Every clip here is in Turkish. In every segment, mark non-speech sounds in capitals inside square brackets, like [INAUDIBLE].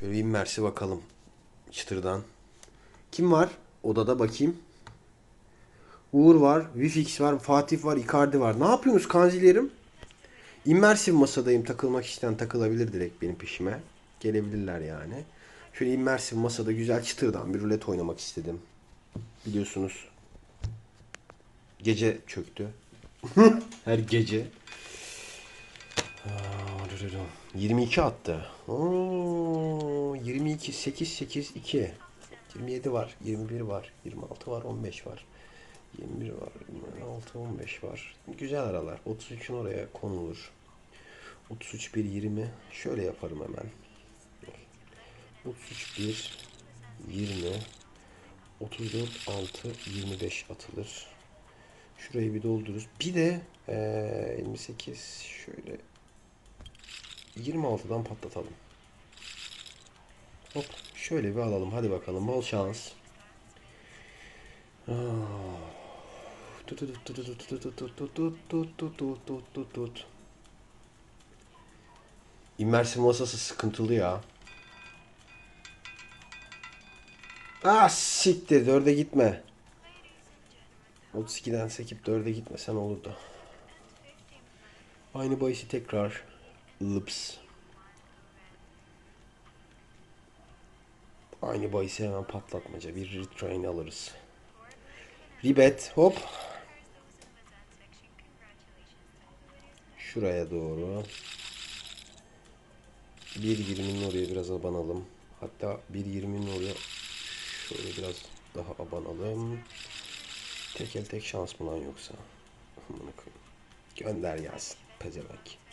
Şöyle bir Mersi bakalım. Çıtırdan. Kim var? Odada bakayım. Uğur var, Vifix var, Fatih var, Icardi var. Ne yapıyorsunuz kanzilerim? Immersive masadayım. Takılmak isteyen takılabilir direkt benim peşime. Gelebilirler yani. Şöyle immersive masada güzel çıtırdan bir rulet oynamak istedim. Biliyorsunuz. Gece çöktü. [LAUGHS] Her gece. Dur. 22 attı. Oo, 22, 8, 8, 2. 27 var, 21 var, 26 var, 15 var. 21 var, 26, 15 var. Güzel aralar. 33'ün oraya konulur. 33, 1, 20. Şöyle yaparım hemen. 33, 1, 20. 34, 6, 25 atılır. Şurayı bir doldururuz. Bir de eee 28 şöyle 26'dan patlatalım. Hop şöyle bir alalım. Hadi bakalım. Bol şans. Ah. Tut tut tut tut tut tut tut tut tut tut tut tut. Immersive masası sıkıntılı ya. Ah siktir dörde gitme. 32'den sekip dörde gitmesen olurdu. Aynı bahisi tekrar. Lips. Aynı bahisi hemen patlatmaca. Bir retrain alırız. Ribet hop. Şuraya doğru. 1.20'nin oraya biraz abanalım. Hatta 1.20'nin oraya şöyle biraz daha abanalım. Tek el tek şans mı lan yoksa? Gönder gelsin. Pezevenk.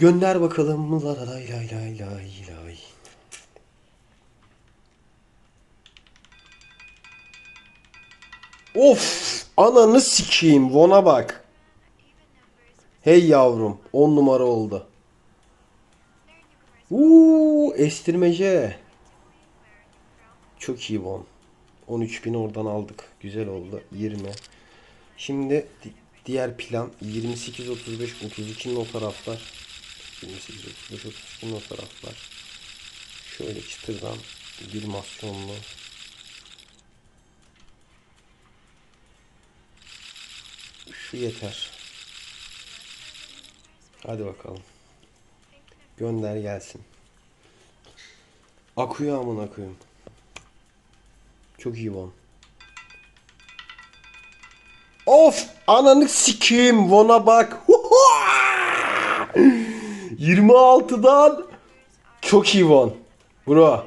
Gönder bakalım. La la lay lay lay lay lay. Of! Ananı sikeyim. Von'a bak. Hey yavrum. 10 numara oldu. Uuu estirmece. Çok iyi Von. 13.000 oradan aldık. Güzel oldu. 20. Şimdi di- diğer plan 28 35 32'nin o taraflar. 28 35 32'nin o taraflar. Şöyle çıtırdan bir masyonlu. Şu yeter. Hadi bakalım. Gönder gelsin. Akıyor amına koyayım. Çok iyi Von. Of! Ananı sikeyim. Von'a bak. 26'dan çok iyi Von. Bro.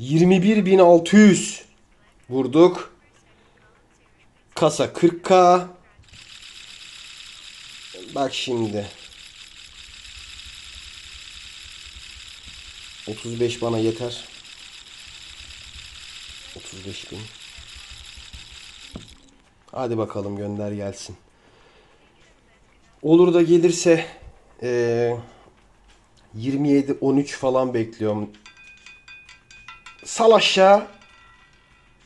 21.600 vurduk. Kasa 40k. Bak şimdi. 35 bana yeter. 35 bin. Hadi bakalım gönder gelsin. Olur da gelirse eee 27 13 falan bekliyorum. Sal aşağı.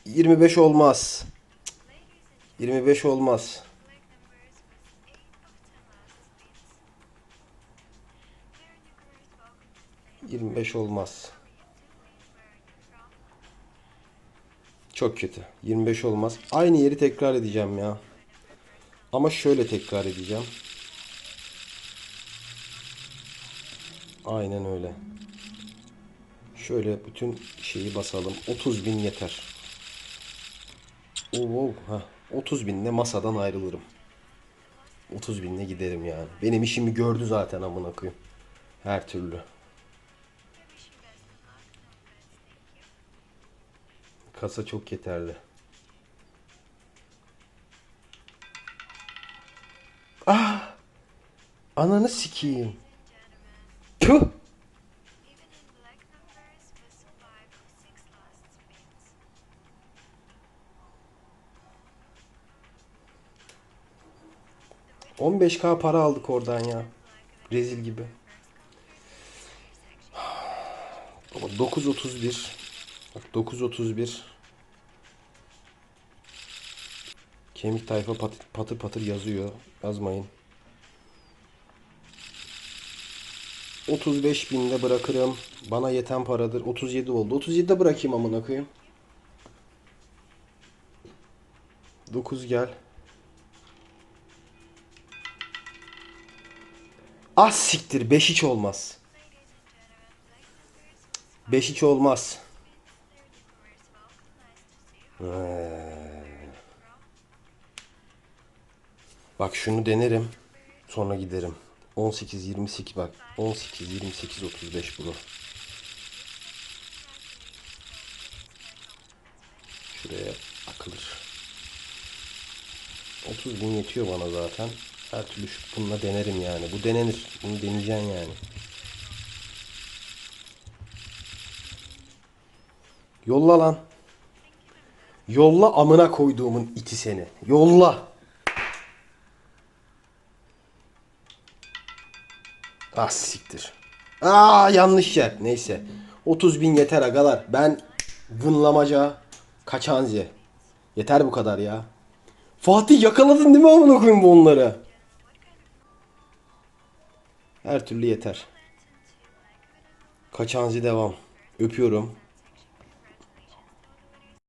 25 olmaz. Cık, 25 olmaz. Yirmi beş olmaz. Çok kötü. 25 olmaz. Aynı yeri tekrar edeceğim ya. Ama şöyle tekrar edeceğim. Aynen öyle. Şöyle bütün şeyi basalım. 30 bin yeter. Oo, ha. 30 binle masadan ayrılırım. 30 binle giderim yani. Benim işimi gördü zaten amına koyayım. Her türlü. Kasa çok yeterli. Ah! Ananı sikeyim. Tüh! ...15k para aldık oradan ya. Rezil gibi. 9.31 9.31 Kemik tayfa patır patır yazıyor. Yazmayın. 35 binde bırakırım. Bana yeten paradır. 37 oldu. 37'de bırakayım amına koyayım. 9 gel. Az siktir. 5 hiç olmaz. 5 hiç olmaz. Ee. Bak şunu denerim. Sonra giderim. 18 28 bak. 18 28 35 bunu. Şuraya akılır. 30 bin yetiyor bana zaten. Her türlü şu bununla denerim yani. Bu denenir. Bunu deneyeceksin yani. Yolla lan. Yolla amına koyduğumun iti seni. Yolla. Ah siktir. Aa yanlış yer. Neyse. 30 bin yeter agalar. Ben vınlamaca kaçanzi. Yeter bu kadar ya. Fatih yakaladın değil mi amına koyayım bu onları? Her türlü yeter. Kaçanzi devam. Öpüyorum.